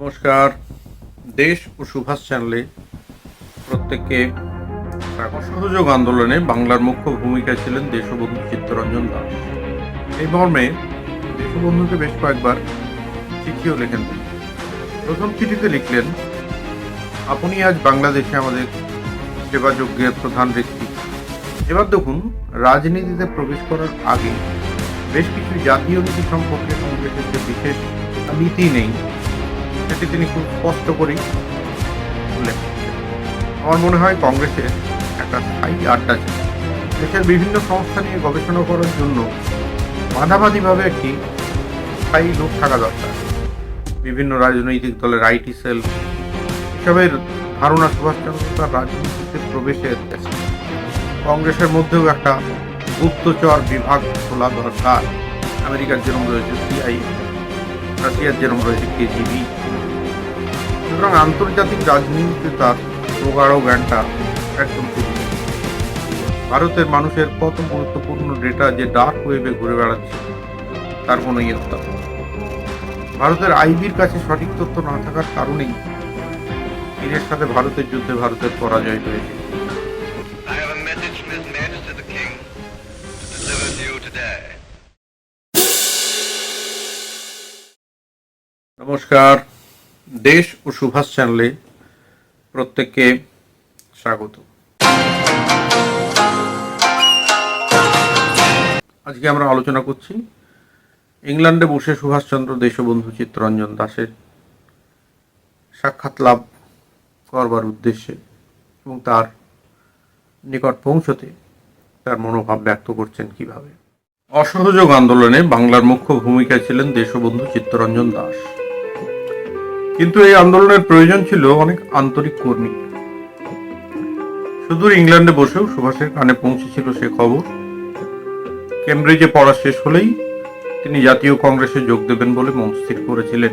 নমস্কার দেশ ও সুভাষ চ্যানেলে প্রত্যেককে। সহযোগ আন্দোলনে বাংলার মুখ্য ভূমিকায় ছিলেন দেশবন্ধু চিত্তরঞ্জন দাস এই মর্মে দেশবন্ধুকে বেশ কয়েকবার চিঠিও লেখেন। প্রথম চিঠিতে লিখলেন, আপনি আজ বাংলাদেশে আমাদের সেবাযজ্ঞের প্রধান ব্যক্তি এবার দেখুন, রাজনীতিতে প্রবেশ করার আগে বেশ কিছু জাতীয় নীতি সম্পর্কে কংগ্রেসের যে বিশেষ নীতি নেই সেটি তিনি খুব স্পষ্ট করেই উল্লেখ আমার মনে হয় কংগ্রেসের একটা স্থায়ী আড্ডা ছিল। দেশের বিভিন্ন সংস্থা নিয়ে গবেষণা করার জন্য বাধাবাধিভাবে একটি স্থায়ী লোক থাকা দরকার। বিভিন্ন রাজনৈতিক দলের আইটি সেল এসবের ধারণা সুভাষচন্দ্র তার রাজনীতিতে প্রবেশের কংগ্রেসের মধ্যেও একটা গুপ্তচর বিভাগ খোলা দরকার। আমেরিকার যেরকম রয়েছে সিআই রাশিয়ার যেরকম রয়েছে কেজিবি সুতরাং আন্তর্জাতিক রাজনীতিতে তার প্রগাঢ় জ্ঞানটা একদম ভারতের মানুষের কত গুরুত্বপূর্ণ ডেটা যে ডার্ক ওয়েবে ঘুরে বেড়াচ্ছে তার কোনো ইয়ত্তা। ভারতের আইবির কাছে সঠিক তথ্য না থাকার কারণেই চীনের সাথে ভারতের যুদ্ধে ভারতের পরাজয় হয়েছে. নমস্কার দেশ ও সুভাষ চ্যানেলে প্রত্যেককে স্বাগত। আজকে আমরা আলোচনা করছি ইংল্যান্ডে বসে সুভাষচন্দ্র দেশবন্ধু চিত্তরঞ্জন দাসের সাক্ষাৎ লাভ করবার উদ্দেশ্যে এবং তার নিকট পৌঁছতে তার মনোভাব ব্যক্ত করছেন কীভাবে। অসহযোগ আন্দোলনে বাংলার মুখ্য ভূমিকায় ছিলেন দেশবন্ধু চিত্তরঞ্জন দাস। কিন্তু এই আন্দোলনের প্রয়োজন ছিল অনেক আন্তরিক কর্মী। সুদূর ইংল্যান্ডে বসেও সুভাষের কানে পৌঁছেছিল সে খবর। কেমব্রিজে পড়া শেষ হলেই তিনি জাতীয় কংগ্রেসে যোগ দেবেন বলে মন স্থির করেছিলেন।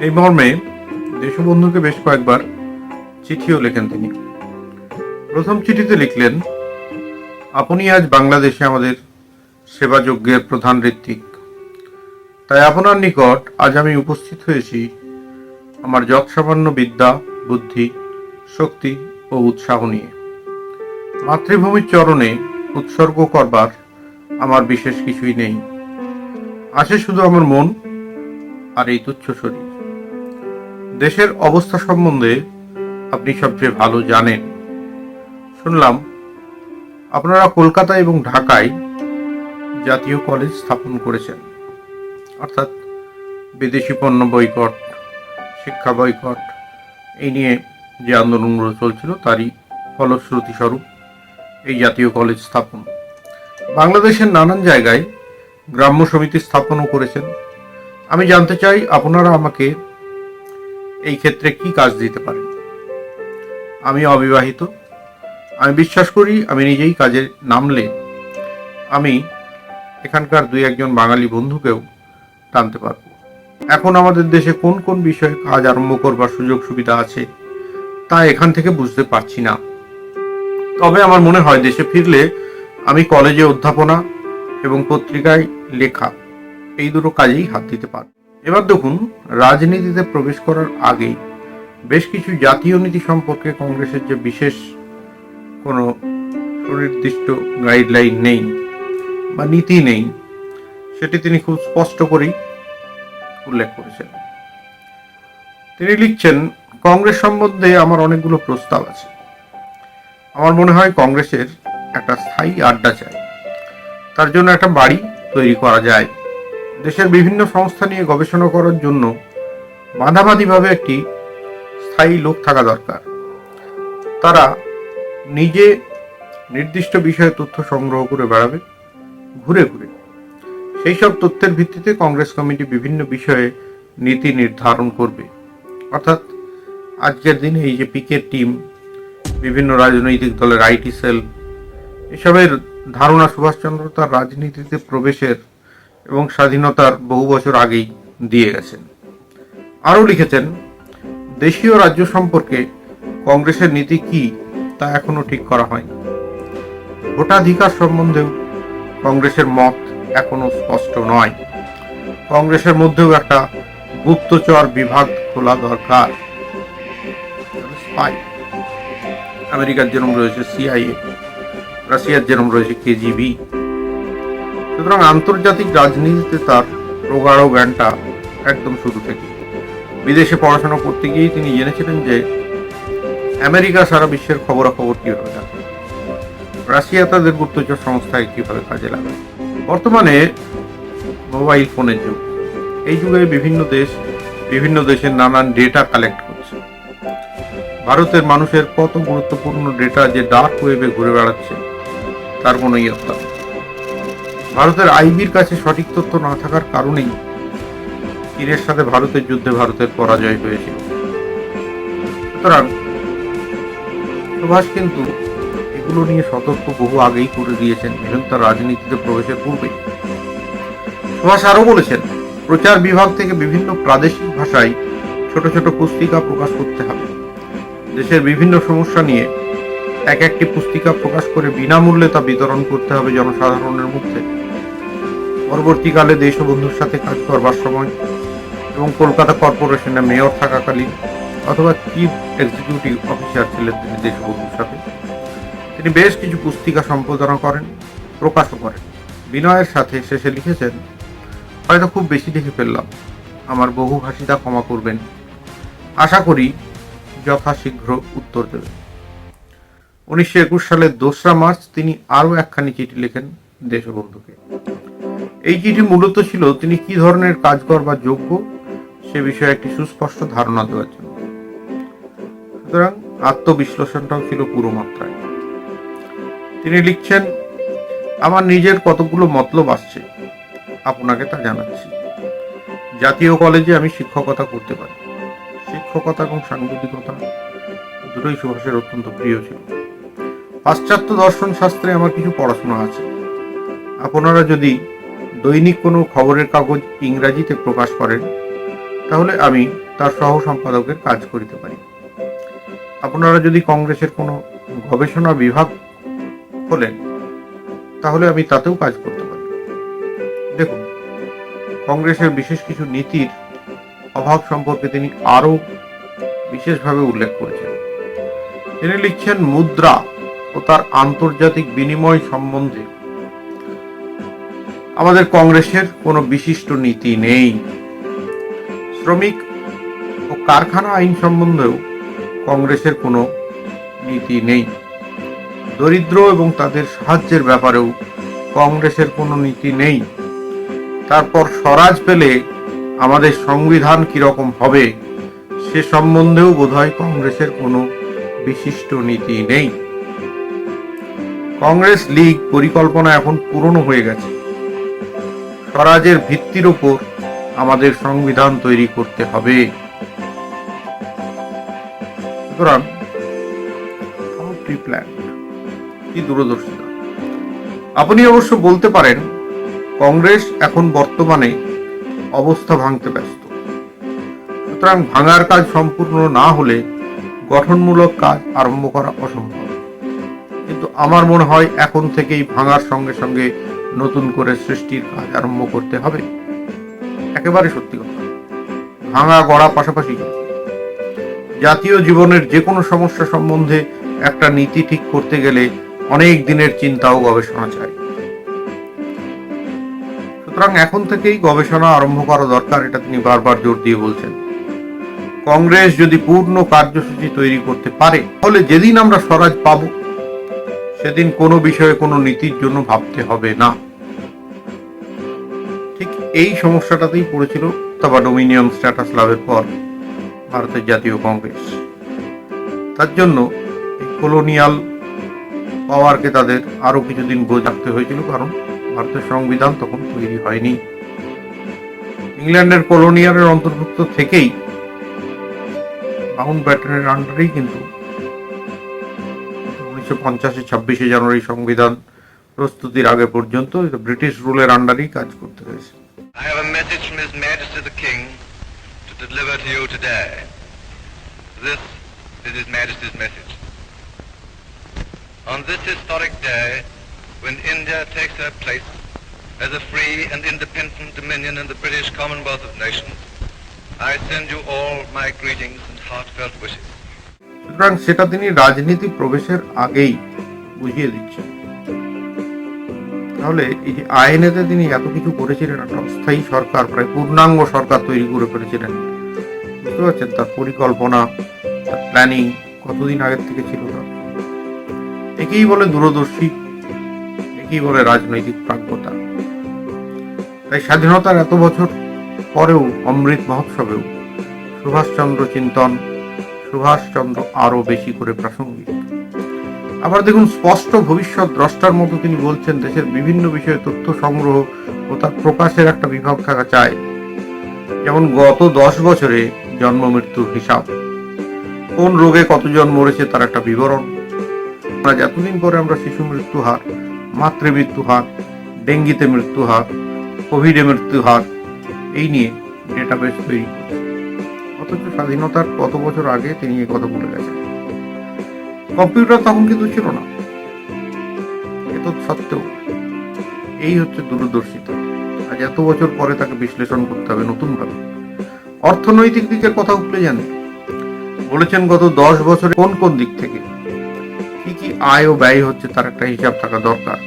এই মর্মে দেশবন্ধুকে বেশ কয়েকবার চিঠিও লেখেন তিনি। প্রথম চিঠিতে লিখলেন, আপনি আজ বাংলাদেশে আমাদের সেবাযজ্ঞের প্রধান ঋত্বিক। তাই আপনার নিকট আজ আমি উপস্থিত হয়েছি। আমার যৎসামান্য বিদ্যা, বুদ্ধি, শক্তি ও উৎসাহ নিয়ে। মাতৃভূমির চরণে উৎসর্গ করবার আমার বিশেষ কিছুই নেই। আছে শুধু আমার মন আর এই তুচ্ছ শরীর। দেশের অবস্থা সম্বন্ধে আপনি সবচেয়ে ভালো জানেন। শুনলাম, আপনারা কলকাতা এবং ঢাকায় জাতীয় কলেজ স্থাপন করেছেন। অর্থাৎ বিদেশি পণ্য বয়কট, শিক্ষা বয়কট, এই নিয়ে যে আন্দোলনগুলো চলছিল তারই ফলশ্রুতি স্বরূপ এই জাতীয় কলেজ স্থাপন। বাংলাদেশের নানান জায়গায় গ্রাম্য সমিতি স্থাপনও করেছেন। আমি জানতে চাই আপনারা আমাকে এই ক্ষেত্রে কি কাজ দিতে পারেন? আমি অবিবাহিত। আমি বিশ্বাস করি আমি নিজেই কাজে নামলে আমি এখানকার দুই একজন বাঙালি বন্ধুকেও টানতে পারব। এখন আমাদের দেশে কোন কোন বিষয়ে কাজ আরম্ভ করবার সুযোগ সুবিধা আছে, তা এখান থেকে বুঝতে পারছি না। তবে আমার মনে হয় দেশে ফিরলে আমি কলেজে অধ্যাপনা এবং পত্রিকায় লেখা এই দুটো কাজেই হাত দিতে পারব। এবার দেখুন, রাজনীতিতে প্রবেশ করার আগেই বেশ কিছু জাতীয় নীতি সম্পর্কে কংগ্রেসের যে বিশেষ কোনো সুনির্দিষ্ট গাইডলাইন নেই বা নীতি নেই সেটি তিনি খুব স্পষ্ট করেই উল্লেখ করেছেন। তিনি লিখছেন, কংগ্রেস সম্বন্ধে আমার অনেকগুলো প্রস্তাব আছে। আমার মনে হয় কংগ্রেসের একটা স্থায়ী আড্ডা চাই। তার জন্য একটা বাড়ি তৈরি করা যায়। দেশের বিভিন্ন সংস্থা নিয়ে গবেষণা করার জন্য বাধাবাধিভাবে একটি স্থায়ী লোক থাকা দরকার। তারা নিজে নির্দিষ্ট বিষয়ে তথ্য সংগ্রহ করে বেড়াবে, ঘুরে ঘুরে। সেই সব তথ্যের ভিত্তিতে কংগ্রেস কমিটি বিভিন্ন বিষয়ে নীতি নির্ধারণ করবে। অর্থাৎ আজকের দিনে এই যে পিকের টিম, বিভিন্ন রাজনৈতিক দলের আইটি সেল, এসবের ধারণা সুভাষচন্দ্র তার রাজনীতিতে প্রবেশের এবং স্বাধীনতার বহু বছর আগেই দিয়ে গেছেন। আরও লিখেছেন, দেশীয় রাজ্য সম্পর্কে কংগ্রেসের নীতি কি তা এখনও ঠিক করা হয়নি। ভোটাধিকার সম্বন্ধেও কংগ্রেসের মত এখনও স্পষ্ট নয়। কংগ্রেসের মধ্যেও একটা গুপ্তচর বিভাগ খোলা দরকার। আমেরিকার যেরকম রয়েছে সিআইএ, রাশিয়ার যেরকম রয়েছে কেজিবি। সুতরাং আন্তর্জাতিক রাজনীতিতে তার প্রগাঢ় জ্ঞানটা একদম শুরু থেকে বিদেশে পড়াশোনা করতে গিয়েই তিনি জেনেছিলেন যে আমেরিকা সারা বিশ্বের খবরাখবর কীভাবে রাখে রাশিয়া তাদের গুপ্তচর সংস্থায় কীভাবে কাজে লাগায়। বর্তমানে মোবাইল ফোনের যুগ। এই যুগে বিভিন্ন দেশ বিভিন্ন দেশের নানান ডেটা কালেক্ট করছে। ভারতের মানুষের কত গুরুত্বপূর্ণ ডেটা যে ডার্ক ওয়েবে ঘুরে বেড়াচ্ছে, তার কোনো ইয়ত্তা। ভারতের আইবির কাছে সঠিক তথ্য না থাকার কারণেই চীনের সাথে ভারতের যুদ্ধে ভারতের পরাজয় হয়েছিল। সুতরাং সুভাষ কিন্তু এগুলো নিয়ে সতর্ক বহু আগেই করে দিয়েছেন এবং তার রাজনীতিতে প্রবেশের পূর্বে। সুভাষ আরও বলেছেন, প্রচার বিভাগ থেকে বিভিন্ন প্রাদেশিক ভাষায় ছোট ছোট পুস্তিকা প্রকাশ করতে হবে। দেশের বিভিন্ন সমস্যা নিয়ে এক একটি পুস্তিকা প্রকাশ করে বিনামূল্যে তা বিতরণ করতে হবে জনসাধারণের মধ্যে। পরবর্তীকালে দেশবন্ধুর সাথে কাজ করবার সময় এবং কলকাতা কর্পোরেশনে মেয়র থাকাকালীন অথবা চিফ এক্সিকিউটিভ অফিসার ছিলেন তিনি দেশবন্ধুর সাথে। তিনি বেশ কিছু পুস্তিকা সম্পাদনা করেন, প্রকাশও করেন। বিনয়ের সাথে শেষে লিখেছেন, হয়তো খুব বেশি লিখে ফেললাম, আমার বহুভাষিতা ক্ষমা করবেন। আশা করি যথাশীঘ্র উত্তর দেবেন। উনিশশো একুশ সালের দোসরা মার্চ তিনি আরও একখানি চিঠি লেখেন দেশবন্ধুকে। এই চিঠি মূলত ছিল তিনি কি ধরনের কাজ করবার যোগ্য, সে বিষয়ে একটি সুস্পষ্ট ধারণা দেওয়ার জন্য। সুতরাং আত্মবিশ্লেষণটাও ছিল পুরো মাত্রায়। তিনি লিখছেন, আমার নিজের কতগুলো মতলব আসছে, আপনাকে তা জানাচ্ছি। জাতীয় কলেজে আমি শিক্ষকতা করতে পারি। শিক্ষকতা এবং সাংবাদিকতা দুটোই সুভাষের অত্যন্ত প্রিয় ছিল। পাশ্চাত্য দর্শন শাস্ত্রে আমার কিছু পড়াশোনা আছে। আপনারা যদি দৈনিক কোনো খবরের কাগজ ইংরাজিতে প্রকাশ করেন, তাহলে আমি তার সহ সম্পাদকের কাজ করিতে পারি। আপনারা যদি কংগ্রেসের কোনো গবেষণা বিভাগ খোলেন তাহলে আমি তাতেও কাজ করতে পারি দেখুন, কংগ্রেসের বিশেষ কিছু নীতির অভাব সম্পর্কে তিনি আরও বিশেষভাবে উল্লেখ করেছেন। তিনি লিখছেন, মুদ্রা ও তার আন্তর্জাতিক বিনিময় সম্বন্ধে আমাদের কংগ্রেসের কোনো বিশিষ্ট নীতি নেই। শ্রমিক ও কারখানা আইন সম্বন্ধেও কংগ্রেসের কোনো নীতি নেই। দরিদ্র এবং তাদের সাহায্যের ব্যাপারেও কংগ্রেসের কোনো নীতি নেই। তারপর স্বরাজ পেলে আমাদের সংবিধান কীরকম হবে সে সম্বন্ধেও বোধহয় কংগ্রেসের কোনো বিশিষ্ট নীতি নেই। কংগ্রেস লীগ পরিকল্পনা এখন পুরনো হয়ে গেছে। স্বরাজের ভিত্তির ওপর আমাদের সংবিধান তৈরি করতে হবে। সুতরাং প্ল্যান কি দূরদর্শিতা। আপনি অবশ্য বলতে পারেন, কংগ্রেস এখন বর্তমানে অবস্থা ভাঙতে ব্যস্ত। সুতরাং ভাঙার কাজ সম্পূর্ণ না হলে গঠনমূলক কাজ আরম্ভ করা অসম্ভব। কিন্তু আমার মনে হয় এখন থেকেই ভাঙার সঙ্গে সঙ্গে নতুন করে সৃষ্টির কাজ আরম্ভ করতে হবে। একেবারে সত্যি কথা। ভাঙা গড়া পাশাপাশি জাতীয় জীবনের যে কোনো সমস্যা সম্বন্ধে একটা নীতি ঠিক করতে গেলে অনেক দিনের চিন্তা ও গবেষণা চাই। সুতরাং এখন থেকেই গবেষণা আরম্ভ করা দরকার, এটা তিনি বারবার জোর দিয়ে বলছেন। কংগ্রেস যদি পূর্ণ কার্যসূচি তৈরি করতে পারে, তাহলে যেদিন আমরা স্বরাজ পাব, সেদিন কোনো বিষয়ে কোনো নীতির জন্য ভাবতে হবে না। ঠিক এই সমস্যাটাতেই পড়েছিল অথবা ডোমিনিয়ন স্ট্যাটাস লাভের পর ভারতের জাতীয় কংগ্রেস। তার জন্য কলোনিয়াল পাওয়ারকে তাদের আরও কিছুদিন বোঝ রাখতে হয়েছিল, কারণ ভারতের সংবিধান তখন তৈরি হয়নি ইংল্যান্ডের কলোনিয়ালের অন্তর্ভুক্ত থেকেই মাউন্ট ব্যাটনের আন্ডারেই কিন্তু উনিশশো পঞ্চাশে ছাব্বিশে জানুয়ারি সংবিধান প্রস্তুতির আগে পর্যন্ত ব্রিটিশ রুলের আন্ডারেই কাজ করতে হয়েছে I have a message from His Majesty the King to deliver to you today. This is His Majesty's message. On this historic day, when India takes her place as a free and independent dominion in the British Commonwealth of Nations, I send you all my greetings and heartfelt wishes. সুতরাং সেটা তিনি রাজনীতি প্রবেশের আগেই বুঝিয়ে দিচ্ছেন তাহলে এই যে আইনেতে তিনি এত কিছু করেছিলেন একটা অস্থায়ী সরকার প্রায় পূর্ণাঙ্গ সরকার তৈরি করে ফেলেছিলেন বুঝতে পারছেন তার পরিকল্পনা তার প্ল্যানিং কতদিন আগের থেকে ছিল একেই বলে দূরদর্শী, একেই বলে রাজনৈতিক প্রাজ্ঞতা। তাই স্বাধীনতার এত বছর পরেও অমৃত মহোৎসবেও সুভাষচন্দ্র চিন্তন, সুভাষচন্দ্র আরও বেশি করে প্রাসঙ্গিক। আবার দেখুন, স্পষ্ট ভবিষ্যৎ দ্রষ্টার মতো তিনি বলছেন, দেশের বিভিন্ন বিষয়ে তথ্য সংগ্রহ ও তার প্রকাশের একটা বিভাগ থাকা চায় যেমন গত দশ বছরে জন্ম মৃত্যুর হিসাব। কোন রোগে কতজন মরেছে তার একটা বিবরণ। আজ এতদিন পরে আমরা শিশু মৃত্যু হার, মাতৃ মৃত্যু হার, ডেঙ্গিতে মৃত্যু হার, কোভিডে মৃত্যু হার, এই নিয়ে ডেটাবেস তৈরি অথচ স্বাধীনতার কত বছর আগে তিনি এই কথা বলে গেছেন। কম্পিউটার তখন কিন্তু ছিল না। এত সত্ত্বেও এই হচ্ছে দূরদর্শিতা। আজ এত বছর পরে তাকে বিশ্লেষণ করতে হবে নতুনভাবে। অর্থনৈতিক দিকের কথা উঠলে জানেন, বলেছেন গত দশ বছরে কোন কোন দিক থেকে আয় ও ব্যয় হচ্ছে তার একটা হিসাব থাকা দরকার।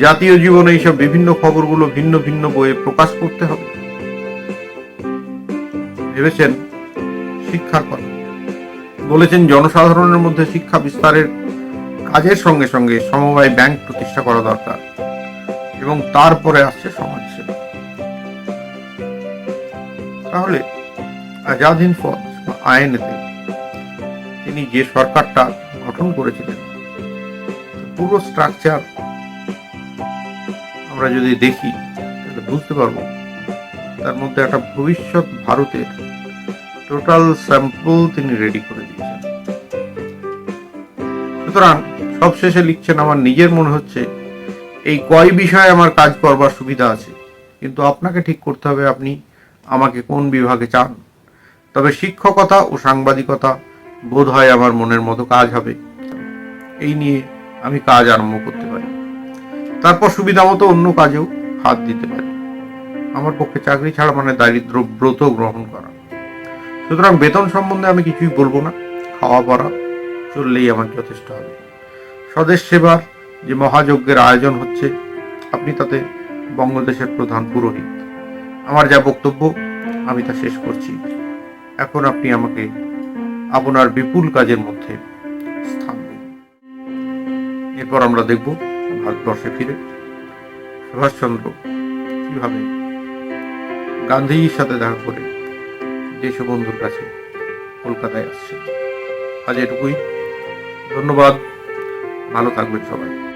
জাতীয় জীবনে এইসব বিভিন্ন খবরগুলো ভিন্ন ভিন্ন বইয়ে প্রকাশ করতে হবে। ভেবেছেন শিক্ষার কথা। বলেছেন, জনসাধারণের মধ্যে শিক্ষা বিস্তারের কাজের সঙ্গে সঙ্গে সমবায় ব্যাংক প্রতিষ্ঠা করা দরকার এবং তারপরে আসছে সমাজসেবা। তাহলে আজাদ হিন্দ ফৌজ বা আইনেতে তিনি যে সরকারটা গঠন করেছিলেন পুরো স্ট্রাকচার আমরা যদি দেখি, তাহলে বুঝতে পারব তার মধ্যে একটা ভবিষ্যৎ ভারতের টোটাল স্যাম্পল তিনি রেডি করে দিয়েছেন। সুতরাং সবশেষে লিখছেন, আমার নিজের মনে হচ্ছে এই কয় বিষয়ে আমার কাজ করবার সুবিধা আছে, কিন্তু আপনাকে ঠিক করতে হবে আপনি আমাকে কোন বিভাগে চান। তবে শিক্ষকতা ও সাংবাদিকতা বোধ হয় আমার মনের মতো কাজ হবে। এই নিয়ে আমি কাজ আরম্ভ করতে পারি। তারপর সুবিধা মতো অন্য কাজেও হাত দিতে পারি। আমার পক্ষে চাকরি ছাড়া মানে দারিদ্র ব্রত গ্রহণ করা। সুতরাং বেতন সম্বন্ধে আমি কিছুই বলব না। খাওয়া পড়া চললেই আমার যথেষ্ট হবে। স্বদেশ সেবার যে মহাযজ্ঞের আয়োজন হচ্ছে, আপনি তাতে বঙ্গদেশের প্রধান পুরোহিত। আমার যা বক্তব্য, আমি তা শেষ করছি। এখন আপনি আমাকে আপনার বিপুল কাজের মধ্যে এরপর আমরা দেখব ভারতবর্ষে ফিরে। সুভাষচন্দ্র কীভাবে গান্ধীজির সাথে দেখা করে দেশ বন্ধুর কাছে কলকাতায় আসছে আজ এটুকুই। ধন্যবাদ। ভালো থাকবেন সবাই।